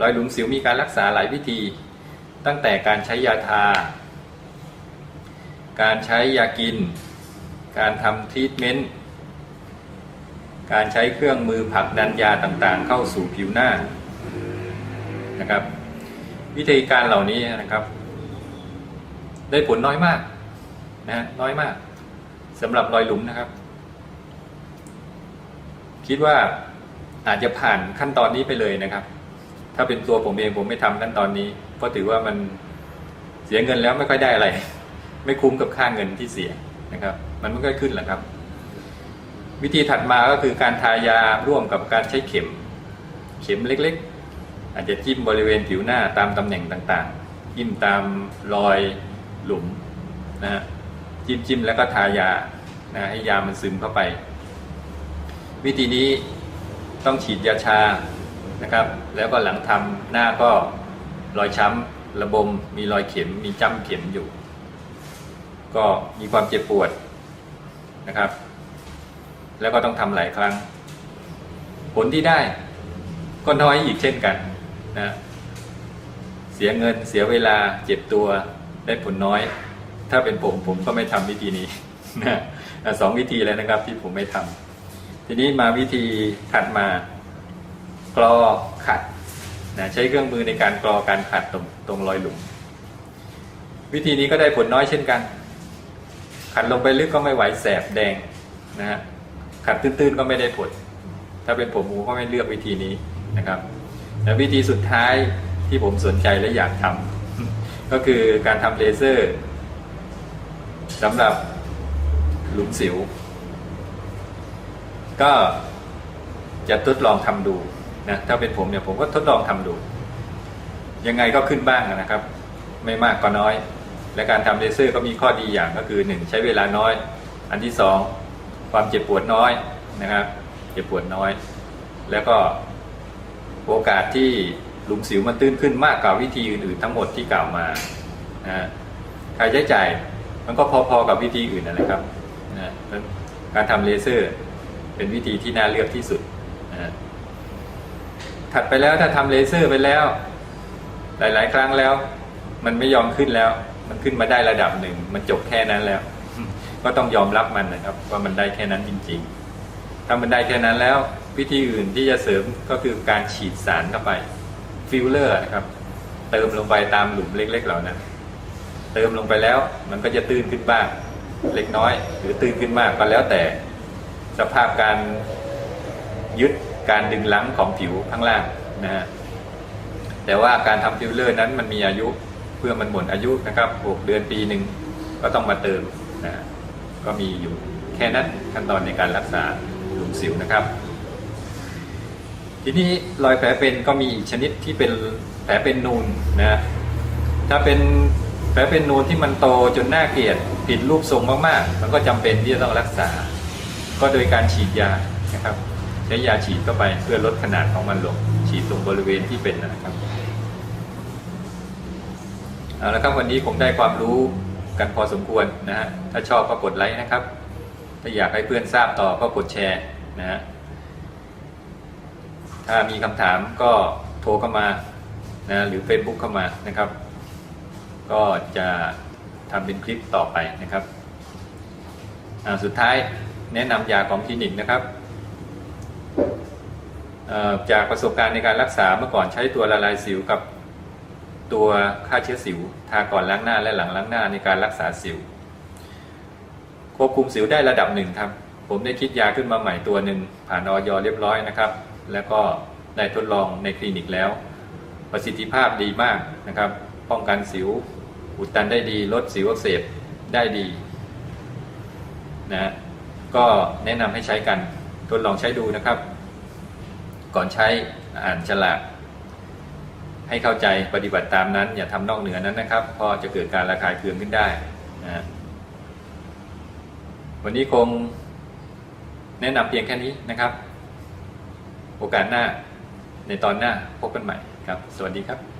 รอยหลุมสิวมีการรักษาหลายวิธี ตั้งแต่การใช้ยาทา การใช้ยากิน การทำทรีทเมนต์ การใช้เครื่องมือผลักดันยาต่างๆ เข้าสู่ผิวหน้านะครับ วิธีการเหล่านี้นะครับ ได้ผลน้อยมากนะฮะน้อยมากสำหรับรอยหลุมนะครับ คิดว่าอาจจะผ่านขั้นตอนนี้ไปเลยนะครับ ถ้าเป็นตัวผมเองผมไม่ทำขั้นตอนนี้ เพราะถือว่ามันเสียเงินแล้วไม่ค่อยได้อะไร ไม่คุ้มกับค่าเงินที่เสียนะครับ มันไม่ค่อยขึ้นหรอกครับ วิธีถัดมาก็คือการทายาร่วมกับการใช้เข็ม เข็มเล็กๆ อาจจะจิ้มบริเวณผิวหน้าตามตำแหน่งต่างๆ จิ้มตามรอยหลุมนะฮะจิ้มจิ้มแล้วก็ทายานะให้ยามันซึมเข้าไป วิธีนี้ต้องฉีดยาชา นะครับ แล้วก็หลังทำหน้าก็รอยช้ำระบม มีรอยเข็ม มีจ้ำเข็มอยู่ ก็มีความเจ็บปวดนะครับ แล้วก็ต้องทำหลายครั้ง ผลที่ได้ก็น้อยอีกเช่นกันนะเสียเงินเสียเวลาเจ็บตัวได้ผลน้อย ถ้าเป็นผมผมก็ไม่ทำวิธีนี้นะสองวิธีเลยนะครับที่ผมไม่ทำทีนี้มาวิธีถัดมา กรอขัดนะใช้เครื่องมือในการกรอการขัดตรงตรงรอยหลุม วิธีนี้ก็ได้ผลน้อยเช่นกัน ขัดลงไปลึกก็ไม่ไหวแสบแดงนะฮะขัดตื้นๆก็ไม่ได้ผล ถ้าเป็นผมผมก็ไม่เลือกวิธีนี้นะครับและวิธีสุดท้ายที่ผมสนใจและอยากทำก็คือการทำเลเซอร์สำหรับหลุมสิว ก็จะทดลองทำดู นะถ้าเป็นผมเนี่ยผมก็ทดลองทำดู ยังไงก็ขึ้นบ้างนะครับ ไม่มากก็น้อย และการทำเลเซอร์ก็มีข้อดีอย่างก็คือหนึ่งใช้เวลาน้อย อันที่สองความเจ็บปวดน้อยนะครับ เจ็บปวดน้อย แล้วก็โอกาสที่หลุมสิวมันตื้นขึ้นมากกว่าวิธีอื่นๆ ทั้งหมดที่กล่าวมานะค่าใช้จ่ายมันก็พอๆกับวิธีอื่นนะครับนะการทำเลเซอร์เป็นวิธีที่น่าเลือกที่สุดนะ ถัดไปแล้วถ้าทำเลเซอร์ไปแล้ว หลาย ๆ ครั้งแล้ว มันไม่ยอมขึ้นแล้ว มันขึ้นมาได้ระดับหนึ่ง มันจบแค่นั้นแล้ว ก็ต้องยอมรับมันนะครับ ว่ามันได้แค่นั้นจริง ๆ ถ้ามันได้แค่นั้นแล้ว วิธีอื่นที่จะเสริมก็คือการฉีดสารเข้าไปฟิลเลอร์นะครับ เติมลงไปตามหลุมเล็ก ๆ เหล่านั้น เติมลงไปแล้ว มันก็จะตื้นขึ้นบ้างเล็กน้อย หรือตื้นขึ้นมากก็แล้วแต่ สภาพการยึด การดึงลังของผิวข้างล่างนะฮะแต่ว่าการทำฟิลเลอร์นั้นมันมีอายุเพื่อมันหมดอายุนะครับ6เดือนปีหนึ่งก็ต้องมาเติมนะฮะก็มีอยู่แค่นั้นขั้นตอนในการรักษาหลุมสิวนะครับ ทีนี้รอยแผลเป็นก็มีอีกชนิดที่เป็นแผลเป็นนูนนะถ้าเป็นแผลเป็นนูนที่มันโตจนน่าเกลียดผิดรูปทรงมากๆ มันก็จำเป็นที่จะต้องรักษา ก็โดยการฉีดยานะครับ ใช้ยาฉีดเข้าไปเพื่อลดขนาดของมันลง ฉีดตรงบริเวณที่เป็นนะครับเอาละครับวันนี้ผมได้ความรู้กันพอสมควรนะฮะถ้าชอบก็กดไลค์นะครับ ถ้าอยากให้เพื่อนทราบต่อก็กดแชร์นะฮะถ้ามีคำถามก็โทรเข้ามานะหรือ Facebook เข้ามานะครับ ก็จะทำเป็นคลิปต่อไปนะครับ สุดท้ายแนะนำยาของคลินิกนะครับ จากประสบการณ์ในการรักษาเมื่อก่อนใช้ตัวละลายสิวกับตัวฆ่าเชื้อสิว ทาก่อนล้างหน้าและหลังล้างหน้าในการรักษาสิว ควบคุมสิวได้ระดับหนึ่งครับ ผมได้คิดยาขึ้นมาใหม่ตัวหนึ่งผ่านออยเรียบร้อยนะครับ แล้วก็ได้ทดลองในคลินิกแล้ว ประสิทธิภาพดีมากนะครับ ป้องกันสิว อุดตันได้ดีลดสิวอักเสบได้ดีนะก็แนะนำให้ใช้กันทดลองใช้ดูนะครับ ก่อนใช้อ่านฉลากให้เข้าใจปฏิบัติตามนั้น อย่าทำนอกเหนือนั้นนะครับพอจะเกิดการระคายเคืองขึ้นได้นะฮะวันนี้คงแนะนำเพียงแค่นี้นะครับ โอกาสหน้าในตอนหน้าพบกันใหม่ครับ สวัสดีครับ